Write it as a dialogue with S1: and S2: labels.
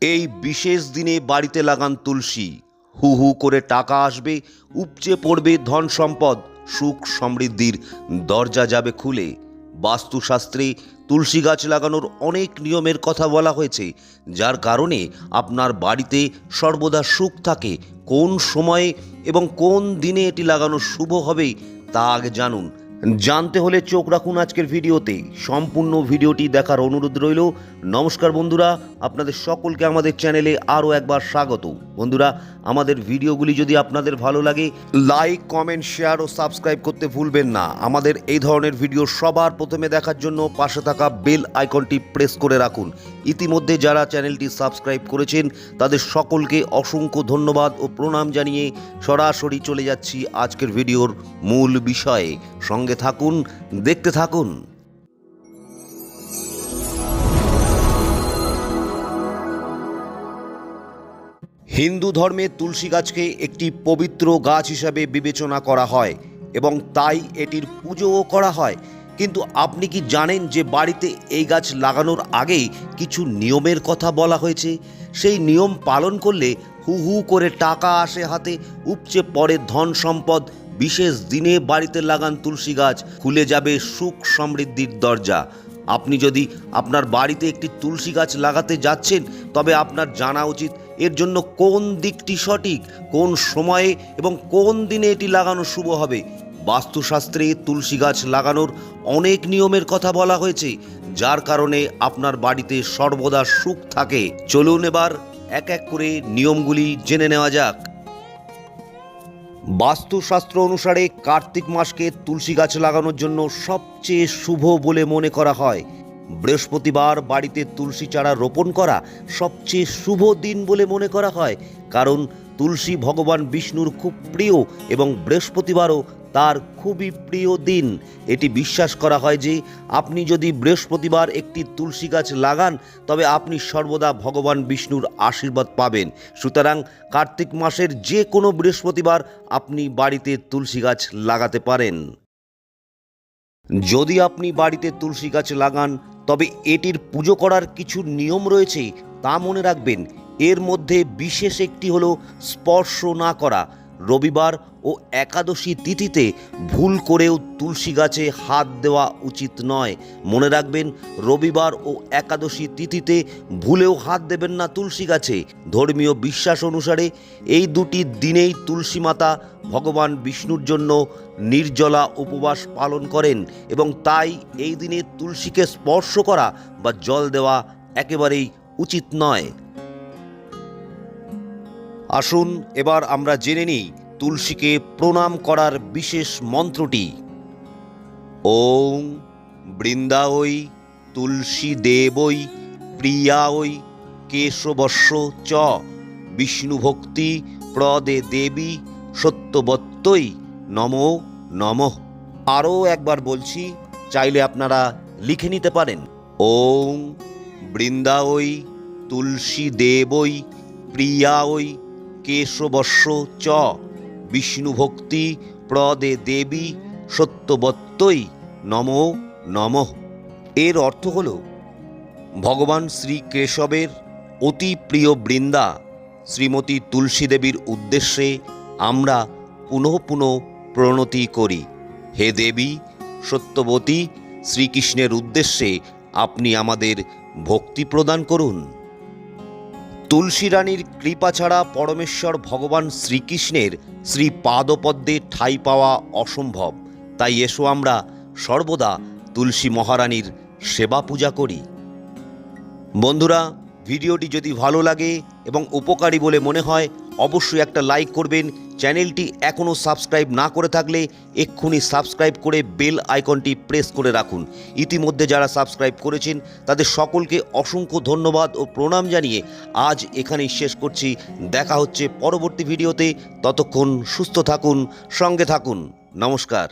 S1: এই বিশেষ দিনে বাড়িতে লাগান তুলসী। হু হু করে টাকা আসবে, উপচে পড়বে ধন সম্পদ, সুখ সমৃদ্ধির দরজা যাবে খুলে। বাস্তুশাস্ত্রে তুলসী গাছ লাগানোর অনেক নিয়মের কথা বলা হয়েছে, যার কারণে আপনার বাড়িতে সর্বদা সুখ থাকে। কোন সময়ে এবং কোন দিনে এটি লাগানো শুভ হবে, তা আগে জানুন। জানতে হলে চোখ রাখুন আজকের ভিডিওতে। সম্পূর্ণ ভিডিওটি দেখার অনুরোধ রইল। নমস্কার বন্ধুরা, আপনাদের সকলকে আমাদের চ্যানেলে আরও একবার স্বাগত। বন্ধুরা, আমাদের ভিডিওগুলি যদি আপনাদের ভালো লাগে, লাইক, কমেন্ট, শেয়ার ও সাবস্ক্রাইব করতে ভুলবেন না। আমাদের এই ধরনের ভিডিও সবার প্রথমে দেখার জন্য পাশে থাকা বেল আইকনটি প্রেস করে রাখুন। ইতিমধ্যে যারা চ্যানেলটি সাবস্ক্রাইব করেছেন, তাদের সকলকে অসংখ্য ধন্যবাদ ও প্রণাম জানিয়ে সরাসরি চলে যাচ্ছি আজকের ভিডিওর মূল বিষয়ে। সঙ্গে থাকুন, দেখতে থাকুন। হিন্দু ধর্মে তুলসী গাছকে একটি পবিত্র গাছ হিসাবে বিবেচনা করা হয় এবং তাই এটির পুজোও করা হয়। কিন্তু আপনি কি জানেন যে বাড়িতে এই গাছ লাগানোর আগেই কিছু নিয়মের কথা বলা হয়েছে? সেই নিয়ম পালন করলে হু হু করে টাকা আসে হাতে, উপচে পড়ে ধন সম্পদ বিশেষ দিনে বাড়িতে লাগান তুলসী গাছ, খুলে যাবে সুখ সমৃদ্ধির দরজা। আপনি যদি আপনার বাড়িতে একটি তুলসী গাছ লাগাতে যাচ্ছেন, তবে আপনার জানা উচিত এর জন্য কোন দিকটি সঠিক, কোন সময়ে এবং কোন দিনে এটি লাগানো শুভ হবে। বাস্তুশাস্ত্রে তুলসী গাছ লাগানোর অনেক নিয়মের কথা বলা হয়েছে, যার কারণে আপনার বাড়িতে সর্বদা সুখ থাকে। চলুন এবার এক এক করে নিয়মগুলি জেনে নেওয়া যাক। বাস্তুশাস্ত্র অনুসারে কার্তিক মাসকে তুলসী গাছ লাগানোর জন্য সবচেয়ে শুভ বলে মনে করা হয়। বৃহস্পতিবার বাড়িতে তুলসী চারা রোপণ করা সবচেয়ে শুভ দিন বলে মনে করা হয়, কারণ তুলসী ভগবান বিষ্ণুর খুব প্রিয় এবং বৃহস্পতিবারও তার খুবই প্রিয় দিন। এটি বিশ্বাস করা হয় যে, আপনি যদি বৃহস্পতিবার একটি তুলসী গাছ লাগান, তবে আপনি সর্বদা ভগবান বিষ্ণুর আশীর্বাদ পাবেন। সুতরাং কার্তিক মাসের যে কোনো বৃহস্পতিবার আপনি বাড়িতে তুলসী গাছ লাগাতে পারেন। যদি আপনি বাড়িতে তুলসী গাছ লাগান, তবে এটির পুজো করার কিছু নিয়ম রয়েছে, তা মনে রাখবেন। এর মধ্যে বিশেষ একটি হলো স্পর্শ না করা। রবিবার ও একাদশী তিথিতে ভুল করেও তুলসী গাছে হাত দেওয়া উচিত নয়। মনে রাখবেন, রবিবার ও একাদশী তিথিতে ভুলেও হাত দেবেন না তুলসী গাছে। ধর্মীয় বিশ্বাস অনুসারে এই দুটি দিনেই তুলসী মাতা ভগবান বিষ্ণুর জন্য নির্জলা উপবাস পালন করেন এবং তাই এই দিনে তুলসীকে স্পর্শ করা বা জল দেওয়া একেবারেই উচিত নয়। আসুন, এবার আমরা জেনে নিই তুলসীকে প্রণাম করার বিশেষ মন্ত্রটি। ওং বৃন্দাওই তুলসী দেবই প্রিয়াওই কেশবস্য চ বিষ্ণু ভক্তি প্রদে দেবী সত্যবত্তই নমো নমঃ। আরও একবার বলছি, চাইলে আপনারা লিখে নিতে পারেন। ওং বৃন্দাওই তুলসী দেবই প্রিয়াওই কেশবস্য চ। বিষ্ণু ভক্তি প্রদে দেবী সত্যবত্তই নমো নমঃ। এর অর্থ হল, ভগবান শ্রী কেশবের অতি প্রিয় বৃন্দা, শ্রীমতী তুলসী দেবীর উদ্দেশ্যে আমরা পুনঃ পুনঃ প্রণতি করি। হে দেবী, সত্যবতী শ্রীকৃষ্ণের উদ্দেশ্যে আপনি আমাদের ভক্তি প্রদান করুন। তুলসী রানীর কৃপা ছাড়া পরমেশ্বর ভগবান শ্রীকৃষ্ণের শ্রী পাদপদ্মে ঠাঁই পাওয়া অসম্ভব। তাই এসো আমরা সর্বদা তুলসী মহারানীর সেবা পূজা করি। বন্ধুরা, ভিডিওটি যদি ভালো লাগে এবং উপকারী বলে মনে হয়, অবশ্যই একটা লাইক করবেন চ্যানেলটি এখনও সাবস্ক্রাইব না করে থাকলে এক্ষুনি সাবস্ক্রাইব করে বেল আইকনটি প্রেস করে রাখুন। ইতিমধ্যে যারা সাবস্ক্রাইব করেছেন, তাদের সকলকে অসংখ্য ধন্যবাদ ও প্রণাম জানিয়ে আজ এখানেই শেষ করছি। দেখা হচ্ছে পরবর্তী ভিডিওতে। ততক্ষণ সুস্থ থাকুন, সঙ্গে থাকুন। নমস্কার।